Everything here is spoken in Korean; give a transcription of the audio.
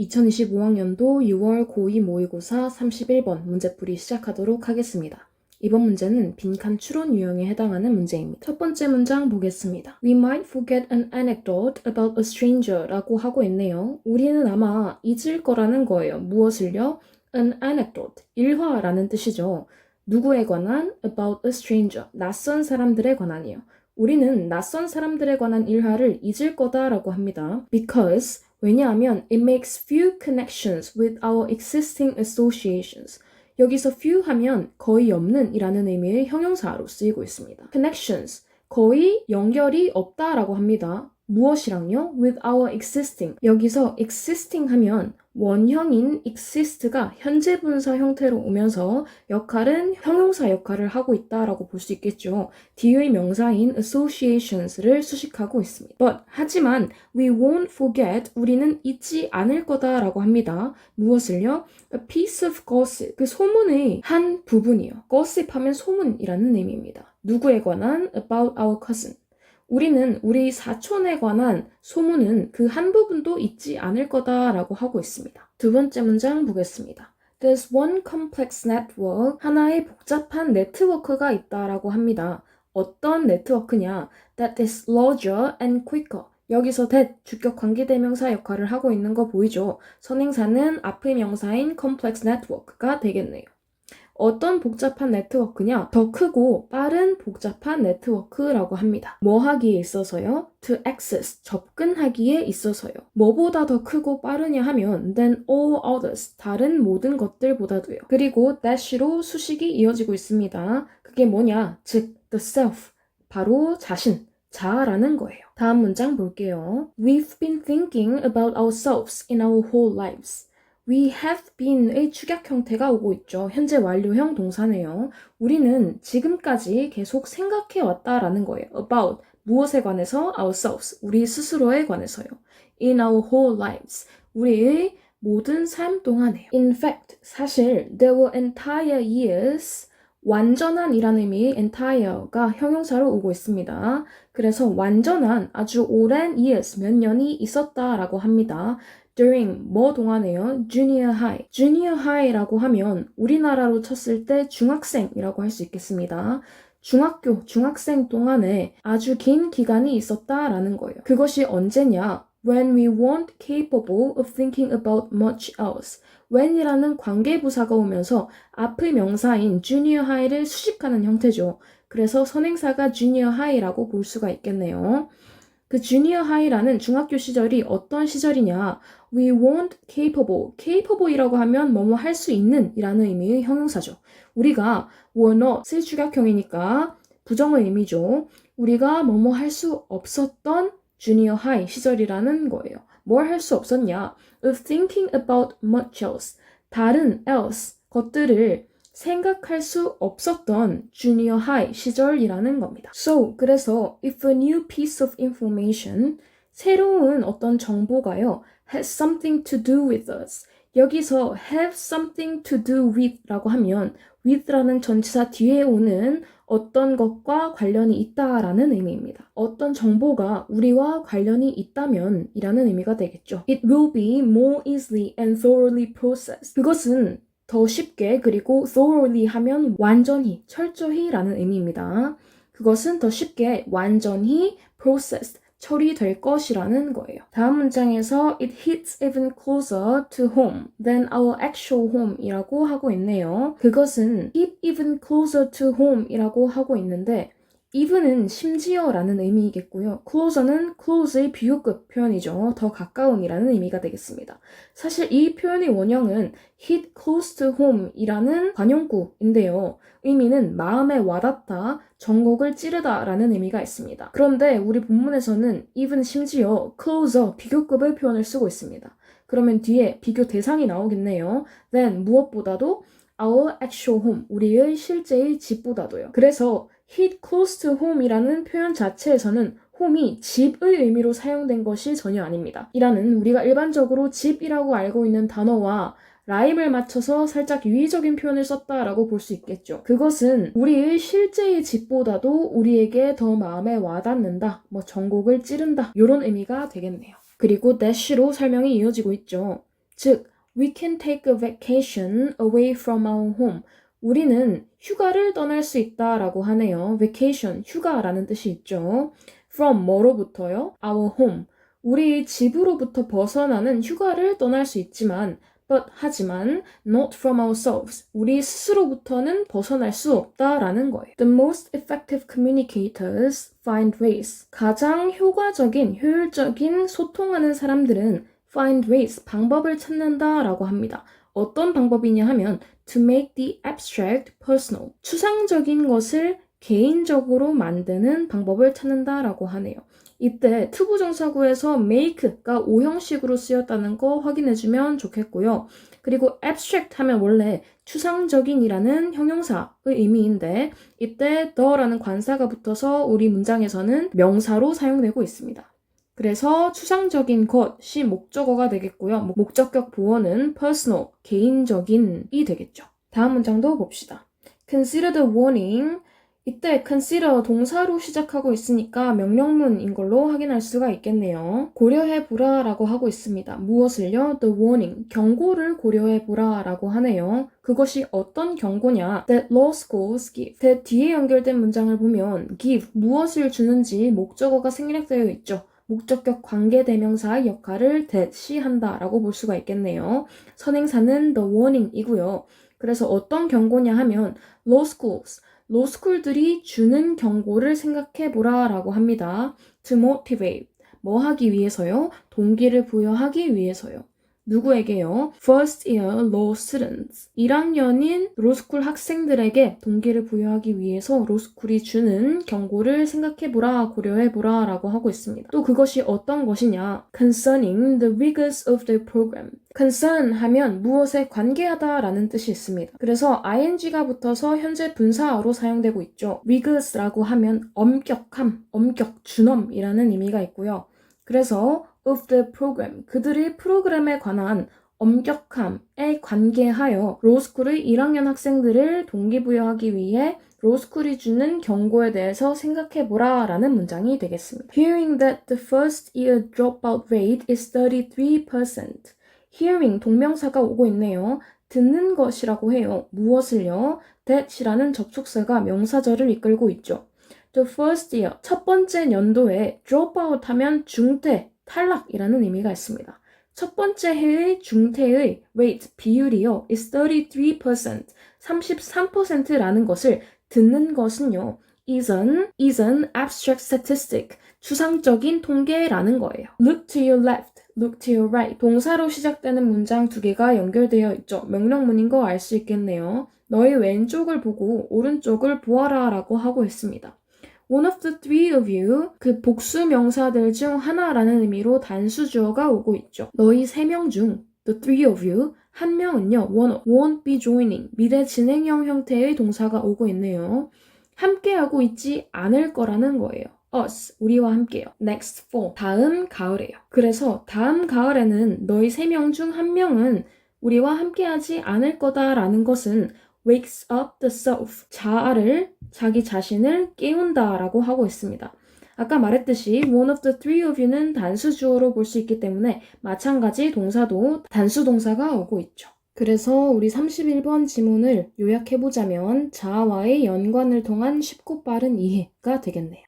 2025학년도 6월 고2 모의고사 31번 문제풀이 시작하도록 하겠습니다. 이번 문제는 빈칸 추론 유형에 해당하는 문제입니다. 첫 번째 문장 보겠습니다. We might forget an anecdote about a stranger 라고 하고 있네요. 우리는 아마 잊을 거라는 거예요. 무엇을요? An anecdote, 일화라는 뜻이죠. 누구에 관한? About a stranger, 낯선 사람들에 관한이요. 우리는 낯선 사람들에 관한 일화를 잊을 거다라고 합니다. Because 왜냐하면 it makes few connections with our existing associations. 여기서 few 하면 거의 없는 이라는 의미의 형용사로 쓰이고 있습니다. connections 거의 연결이 없다라고 합니다. 무엇이랑요? with our existing. 여기서 existing 하면 원형인 exist가 현재 분사 형태로 오면서 역할은 형용사 역할을 하고 있다라고 볼 수 있겠죠. 뒤의 명사인 associations를 수식하고 있습니다. But 하지만 we won't forget 우리는 잊지 않을 거다라고 합니다. 무엇을요? A piece of gossip 그 소문의 한 부분이요. gossip 하면 소문이라는 의미입니다. 누구에 관한 about our cousin 우리는 우리 사촌에 관한 소문은 그 한 부분도 잊지 않을 거다라고 하고 있습니다. 두 번째 문장 보겠습니다. There's one complex network, 하나의 복잡한 네트워크가 있다라고 합니다. 어떤 네트워크냐? That is larger and quicker. 여기서 that 주격 관계 대명사 역할을 하고 있는 거 보이죠? 선행사는 앞의 명사인 complex network가 되겠네요. 어떤 복잡한 네트워크냐? 더 크고 빠른 복잡한 네트워크라고 합니다. 뭐 하기에 있어서요? To access, 접근하기에 있어서요. 뭐보다 더 크고 빠르냐 하면 than all others, 다른 모든 것들보다도요. 그리고 dash로 수식이 이어지고 있습니다. 그게 뭐냐? 즉, the self, 바로 자신, 자아라는 거예요. 다음 문장 볼게요. We've been thinking about ourselves in our whole lives. We have been의 축약 형태가 오고 있죠. 현재 완료형 동사네요. 우리는 지금까지 계속 생각해 왔다라는 거예요. About 무엇에 관해서 ourselves 우리 스스로에 관해서요. In our whole lives 우리의 모든 삶 동안에요. In fact 사실 there were entire years 완전한이라는 의미의 entire가 형용사로 오고 있습니다. 그래서 완전한 아주 오랜 years 몇 년이 있었다라고 합니다. During 뭐 동안에요? junior high. junior high라고 하면 우리나라로 쳤을 때 중학생이라고 할 수 있겠습니다. 중학교, 중학생 동안에 아주 긴 기간이 있었다라는 거예요. 그것이 언제냐? When we weren't capable of thinking about much else. when이라는 관계부사가 오면서 앞의 명사인 junior high를 수식하는 형태죠. 그래서 선행사가 junior high라고 볼 수가 있겠네요. 그 주니어 하이라는 중학교 시절이 어떤 시절이냐? We weren't capable. capable이라고 하면 뭐뭐 할 수 있는 이라는 의미의 형용사죠. 우리가 were not의 주격형이니까 부정의 의미죠. 우리가 뭐뭐 할 수 없었던 주니어 하이 시절이라는 거예요. 뭘 할 수 없었냐? Of thinking about much else. 다른 else 것들을 생각할 수 없었던 junior high 시절이라는 겁니다. So, 그래서 if a new piece of information, 새로운 어떤 정보가요, has something to do with us. 여기서 have something to do with 라고 하면 with라는 전치사 뒤에 오는 어떤 것과 관련이 있다라는 의미입니다. 어떤 정보가 우리와 관련이 있다면 이라는 의미가 되겠죠. It will be more easily and thoroughly processed. 그것은 더 쉽게 그리고 thoroughly 하면 완전히, 철저히 라는 의미입니다. 그것은 더 쉽게 완전히 processed, 처리될 것이라는 거예요. 다음 문장에서 it hits even closer to home than our actual home 이라고 하고 있네요. 그것은 hit even closer to home 이라고 하고 있는데 even은 심지어라는 의미이겠고요. closer는 close의 비교급 표현이죠. 더 가까운이라는 의미가 되겠습니다. 사실 이 표현의 원형은 hit close to home 이라는 관용구인데요. 의미는 마음에 와닿다, 전곡을 찌르다 라는 의미가 있습니다. 그런데 우리 본문에서는 even 심지어 closer 비교급의 표현을 쓰고 있습니다. 그러면 뒤에 비교 대상이 나오겠네요. then 무엇보다도 our actual home, 우리의 실제의 집보다도요. 그래서 hit close to home이라는 표현 자체에서는 홈이 집의 의미로 사용된 것이 전혀 아닙니다. 이라는 우리가 일반적으로 집이라고 알고 있는 단어와 라임을 맞춰서 살짝 유의적인 표현을 썼다라고 볼 수 있겠죠. 그것은 우리의 실제의 집보다도 우리에게 더 마음에 와닿는다, 뭐 전곡을 찌른다, 이런 의미가 되겠네요. 그리고 dash로 설명이 이어지고 있죠. 즉, we can take a vacation away from our home. 우리는 휴가를 떠날 수 있다라고 하네요. vacation, 휴가라는 뜻이 있죠. from 뭐로부터요? our home. 우리 집으로부터 벗어나는 휴가를 떠날 수 있지만 but 하지만 not from ourselves. 우리 스스로부터는 벗어날 수 없다라는 거예요. The most effective communicators find ways. 가장 효과적인, 효율적인 소통하는 사람들은 find ways, 방법을 찾는다라고 합니다. 어떤 방법이냐 하면 to make the abstract personal. 추상적인 것을 개인적으로 만드는 방법을 찾는다라고 하네요. 이때 투부 정사구에서 make가 오형식으로 쓰였다는 거 확인해주면 좋겠고요. 그리고 abstract 하면 원래 추상적인이라는 형용사의 의미인데 이때 the라는 관사가 붙어서 우리 문장에서는 명사로 사용되고 있습니다. 그래서 추상적인 것이 목적어가 되겠고요. 목적격 보어는 personal, 개인적인이 되겠죠. 다음 문장도 봅시다. Consider the warning. 이때 consider 동사로 시작하고 있으니까 명령문인 걸로 확인할 수가 있겠네요. 고려해 보라 라고 하고 있습니다. 무엇을요? The warning. 경고를 고려해 보라 라고 하네요. 그것이 어떤 경고냐? That law schools give. that 뒤에 연결된 문장을 보면 give 무엇을 주는지 목적어가 생략되어 있죠. 목적격 관계대명사의 역할을 that이 한다라고 볼 수가 있겠네요. 선행사는 the warning이고요. 그래서 어떤 경고냐 하면 law schools, 로스쿨들이 주는 경고를 생각해 보라라고 합니다. to motivate, 뭐 하기 위해서요? 동기를 부여하기 위해서요. 누구에게요? First year law students. 1학년인 로스쿨 학생들에게 동기를 부여하기 위해서 로스쿨이 주는 경고를 생각해보라, 고려해보라 라고 하고 있습니다. 또 그것이 어떤 것이냐? Concerning the rigors of the program. concern 하면 무엇에 관계하다 라는 뜻이 있습니다. 그래서 ing가 붙어서 현재 분사어로 사용되고 있죠. rigors라고 하면 엄격함, 엄격, 준엄이라는 의미가 있고요. 그래서 of the program, 그들의 프로그램에 관한 엄격함에 관계하여 로스쿨의 1학년 학생들을 동기부여하기 위해 로스쿨이 주는 경고에 대해서 생각해보라 라는 문장이 되겠습니다. Hearing that the first year dropout rate is 33%. Hearing 동명사가 오고 있네요. 듣는 것이라고 해요. 무엇을요? that이라는 접속사가 명사절을 이끌고 있죠. The first year, 첫 번째 연도에 dropout 하면 중퇴, 탈락이라는 의미가 있습니다. 첫 번째 해의 중퇴의 rate, 비율이요, is 33%, 33%라는 것을 듣는 것은요, is an, is an abstract statistic, 추상적인 통계라는 거예요. Look to your left, look to your right. 동사로 시작되는 문장 두 개가 연결되어 있죠. 명령문인 거 알 수 있겠네요. 너의 왼쪽을 보고 오른쪽을 보아라 라고 하고 있습니다. One of the three of you 그 복수 명사들 중 하나라는 의미로 단수 주어가 오고 있죠. 너희 세 명 중 the three of you 한 명은요 won't, won't be joining 미래 진행형 형태의 동사가 오고 있네요. 함께하고 있지 않을 거라는 거예요. us 우리와 함께요. next fall 다음 가을에요. 그래서 다음 가을에는 너희 세 명 중 한 명은 우리와 함께하지 않을 거다라는 것은 wakes up the self 자아를 자기 자신을 깨운다 라고 하고 있습니다. 아까 말했듯이 one of the three of you는 단수 주어로 볼 수 있기 때문에 마찬가지 동사도 단수 동사가 오고 있죠. 그래서 우리 31번 지문을 요약해보자면 자아와의 연관을 통한 쉽고 빠른 이해가 되겠네요.